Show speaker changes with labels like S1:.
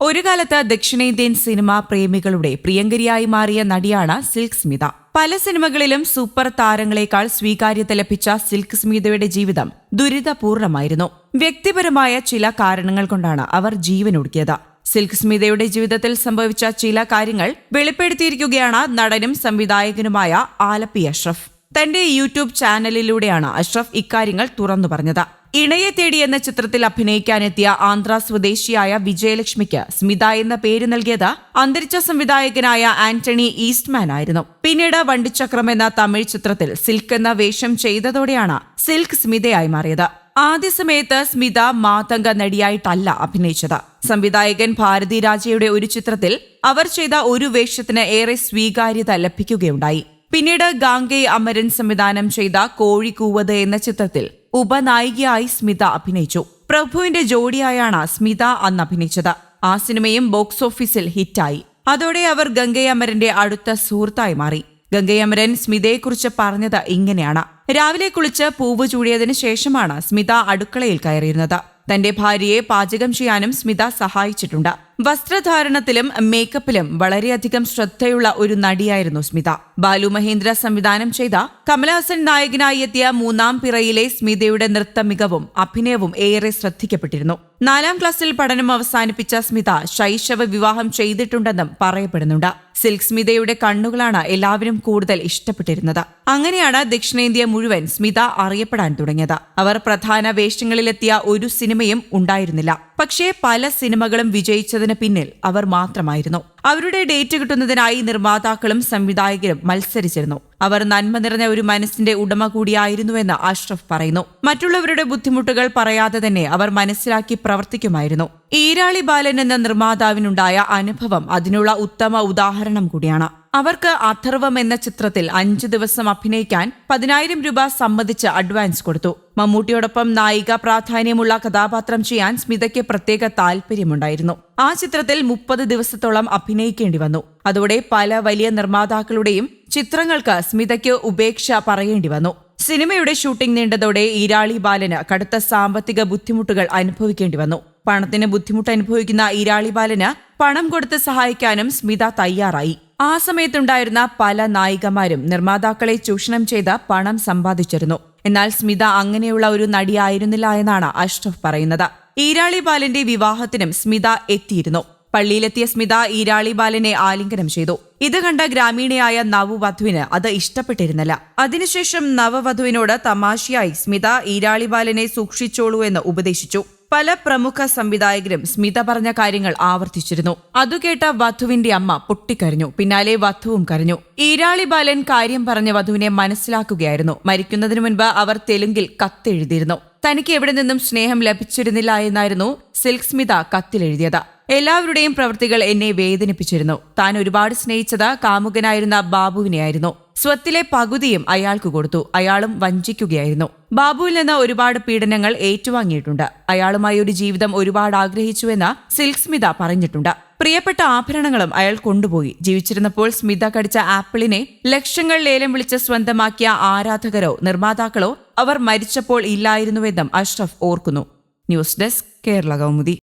S1: ഒരു കാലത്ത് ദക്ഷിണേന്ത്യൻ സിനിമാ പ്രേമികളുടെ പ്രിയങ്കരിയായി മാറിയ നടിയാണ് സിൽക്ക് സ്മിത. പല സിനിമകളിലും സൂപ്പർ താരങ്ങളെക്കാൾ സ്വീകാര്യത ലഭിച്ച സിൽക്ക് സ്മിതയുടെ ജീവിതം ദുരിതപൂർണമായിരുന്നു. വ്യക്തിപരമായ ചില കാരണങ്ങൾ കൊണ്ടാണ് അവർ ജീവനൊടുക്കിയത്. സിൽക്ക് സ്മിതയുടെ ജീവിതത്തിൽ സംഭവിച്ച ചില കാര്യങ്ങൾ വെളിപ്പെടുത്തിയിരിക്കുകയാണ് നടനും സംവിധായകനുമായ ആലപ്പി അഷ്റഫ്. തന്റെ യൂട്യൂബ് ചാനലിലൂടെയാണ് അഷ്റഫ് ഇക്കാര്യങ്ങൾ തുറന്നു പറഞ്ഞത്. ഇണയെ തേടി എന്ന ചിത്രത്തിൽ അഭിനയിക്കാനെത്തിയ ആന്ധ്ര സ്വദേശിയായ വിജയലക്ഷ്മിക്ക് സ്മിത എന്ന പേര് നൽകിയത് അന്തരിച്ച സംവിധായകനായ ആന്റണി ഈസ്റ്റ്മാൻ ആയിരുന്നു. പിന്നീട് വണ്ടിച്ചക്രം എന്ന തമിഴ് ചിത്രത്തിൽ സിൽക്ക് എന്ന വേഷം ചെയ്തതോടെയാണ് സിൽക്ക് സ്മിതയായി മാറിയത്. ആദ്യ സമയത്ത് സ്മിത മാതംഗ നടിയായിട്ടല്ല അഭിനയിച്ചത്. സംവിധായകൻ ഭാരതി രാജയുടെ ഒരു ചിത്രത്തിൽ അവർ ചെയ്ത ഒരു വേഷത്തിന് ഏറെ സ്വീകാര്യത ലഭിക്കുകയുണ്ടായി. പിന്നീട് ഗാംഗെ അമരൻ സംവിധാനം ചെയ്ത കോഴിക്കൂവത് എന്ന ചിത്രത്തിൽ ഉപനായികയായി സ്മിത അഭിനയിച്ചു. പ്രഭുവിന്റെ ജോഡിയായാണ് സ്മിത അന്ന് അഭിനയിച്ചത്. ആ സിനിമയും ബോക്സ് ഓഫീസിൽ ഹിറ്റായി. അതോടെ അവർ ഗംഗയമരന്റെ അടുത്ത സുഹൃത്തായി മാറി. ഗംഗയമരൻ സ്മിതയെക്കുറിച്ച് പറഞ്ഞത് ഇങ്ങനെയാണ്. രാവിലെ കുളിച്ച് പൂവ് ചൂടിയതിനു ശേഷമാണ് സ്മിത അടുക്കളയിൽ കയറിയിരുന്നത്. തന്റെ ഭാര്യയെ പാചകം ചെയ്യാനും സ്മിത സഹായിച്ചിട്ടുണ്ട്. വസ്ത്രധാരണത്തിലും മേക്കപ്പിലും വളരെയധികം ശ്രദ്ധയുള്ള ഒരു നടിയായിരുന്നു സ്മിത. ബാലു മഹേന്ദ്ര സംവിധാനം ചെയ്ത കമലഹാസൻ നായകനായി എത്തിയ മൂന്നാം പിറയിലെ സ്മിതയുടെ നൃത്ത മികവും അഭിനയവും ഏറെ ശ്രദ്ധിക്കപ്പെട്ടിരുന്നു. നാലാം ക്ലാസ്സിൽ പഠനം അവസാനിപ്പിച്ച സ്മിത ശൈശവ വിവാഹം ചെയ്തിട്ടുണ്ടെന്നും പറയപ്പെടുന്നുണ്ട്. സിൽക്ക് സ്മിതയുടെ കണ്ണുകളാണ് എല്ലാവരും കൂടുതൽ ഇഷ്ടപ്പെട്ടിരുന്നത്. അങ്ങനെയാണ് ദക്ഷിണേന്ത്യ മുഴുവൻ സ്മിത അറിയപ്പെടാൻ തുടങ്ങിയത്. അവർ പ്രധാന വേഷങ്ങളിലെത്തിയ ഒരു സിനിമയും ഉണ്ടായിരുന്നില്ല. പക്ഷേ പല സിനിമകളും വിജയിച്ചതിന് പിന്നിൽ അവർ മാത്രമായിരുന്നു. അവരുടെ ഡേറ്റ് കിട്ടുന്നതിനായി നിർമ്മാതാക്കളും സംവിധായകരും മത്സരിച്ചിരുന്നു. അവർ നന്മ നിറഞ്ഞ ഒരു മനസ്സിന്റെ ഉടമ കൂടിയായിരുന്നുവെന്ന് അഷ്റഫ് പറയുന്നു. മറ്റുള്ളവരുടെ ബുദ്ധിമുട്ടുകൾ പറയാതെ തന്നെ അവർ മനസ്സിലാക്കി പ്രവർത്തിക്കുമായിരുന്നു. ഈരാളി ബാലൻ എന്ന നിർമ്മാതാവിനുണ്ടായ അനുഭവം അതിനുള്ള ഉത്തമ ഉദാഹരണം കൂടിയാണ്. അവർക്ക് അഥർവം എന്ന ചിത്രത്തിൽ അഞ്ചു ദിവസം അഭിനയിക്കാൻ പതിനായിരം രൂപ സമ്മതിച്ച് അഡ്വാൻസ് കൊടുത്തു. മമ്മൂട്ടിയോടൊപ്പം നായിക പ്രാധാന്യമുള്ള കഥാപാത്രം ചെയ്യാൻ സ്മിതയ്ക്ക് പ്രത്യേക താൽപര്യമുണ്ടായിരുന്നു ആ ചിത്രത്തിൽ മുപ്പത് ദിവസത്തോളം അഭിനയിക്കേണ്ടി വന്നു. അതോടെ പല വലിയ നിർമ്മാതാക്കളുടെയും ചിത്രങ്ങൾക്ക് സ്മിതയ്ക്ക് ഉപേക്ഷ പറയേണ്ടി വന്നു. സിനിമയുടെ ഷൂട്ടിംഗ് നീണ്ടതോടെ ഈരാളി ബാലന് കടുത്ത സാമ്പത്തിക ബുദ്ധിമുട്ടുകൾ അനുഭവിക്കേണ്ടി വന്നു. പണത്തിന് ബുദ്ധിമുട്ട് അനുഭവിക്കുന്ന ഈരാളി ബാലന് പണം കൊടുത്ത് സഹായിക്കാനും സ്മിത തയ്യാറായി. ആ സമയത്തുണ്ടായിരുന്ന പല നായികമാരും നിർമ്മാതാക്കളെ ചൂഷണം ചെയ്ത് പണം സമ്പാദിച്ചിരുന്നു. എന്നാൽ സ്മിത അങ്ങനെയുള്ള ഒരു നടിയായിരുന്നില്ല എന്നാണ് അഷ്റഫ് പറയുന്നത്. ഈരാളി ബാലന്റെ വിവാഹത്തിനും സ്മിത എത്തിയിരുന്നു. പള്ളിയിലെത്തിയ സ്മിത ഈരാളി ബാലനെ ആലിംഗനം ചെയ്തു. ഇത് കണ്ട ഗ്രാമീണയായ നവവധുവിന് അത് ഇഷ്ടപ്പെട്ടിരുന്നില്ല. അതിനുശേഷം നവവധുവിനോട് തമാശയായി സ്മിത ഈരാളി ബാലനെ സൂക്ഷിച്ചോളൂ എന്ന് ഉപദേശിച്ചു. പല പ്രമുഖ സംവിധായകരും സ്മിത പറഞ്ഞ കാര്യങ്ങൾ ആവർത്തിച്ചിരുന്നു. അതുകേട്ട വധുവിന്റെ അമ്മ പൊട്ടിക്കരഞ്ഞു. പിന്നാലെ വധുവും കരഞ്ഞു. ഈരാളി ബാലൻ കാര്യം പറഞ്ഞ വധുവിനെ മനസ്സിലാക്കുകയായിരുന്നു. മരിക്കുന്നതിനു മുൻപ് അവർ തെലുങ്കിൽ കത്തെഴുതിയിരുന്നു. തനിക്ക് എവിടെ നിന്നും സ്നേഹം ലഭിച്ചിരുന്നില്ല എന്നായിരുന്നു സിൽക് സ്മിത കത്തിലെഴുതിയത്. എല്ലാവരുടെയും പ്രവൃത്തികൾ എന്നെ വേദനിപ്പിച്ചിരുന്നു. താൻ ഒരുപാട് സ്നേഹിച്ചത് കാമുകനായിരുന്ന ബാബുവിനെയായിരുന്നു. സ്വത്തിലെ പകുതിയും അയാൾക്ക് കൊടുത്തു. അയാളും വഞ്ചിക്കുകയായിരുന്നു. ബാബുവിൽ നിന്ന് ഒരുപാട് പീഡനങ്ങൾ ഏറ്റുവാങ്ങിയിട്ടുണ്ട്. അയാളുമായി ഒരു ജീവിതം ഒരുപാട് ആഗ്രഹിച്ചുവെന്ന് സിൽക്ക് സ്മിത പറഞ്ഞിട്ടുണ്ട്. പ്രിയപ്പെട്ട ആഭരണങ്ങളും അയാൾ കൊണ്ടുപോയി. ജീവിച്ചിരുന്നപ്പോൾ സ്മിത കടിച്ച ആപ്പിളിനെ ലക്ഷങ്ങൾ ലേലം വിളിച്ച് സ്വന്തമാക്കിയ ആരാധകരോ നിർമ്മാതാക്കളോ അവർ മരിച്ചപ്പോൾ ഇല്ലായിരുന്നുവെന്നും അഷ്റഫ് ഓർക്കുന്നു. News desk Kerala Kaumudi.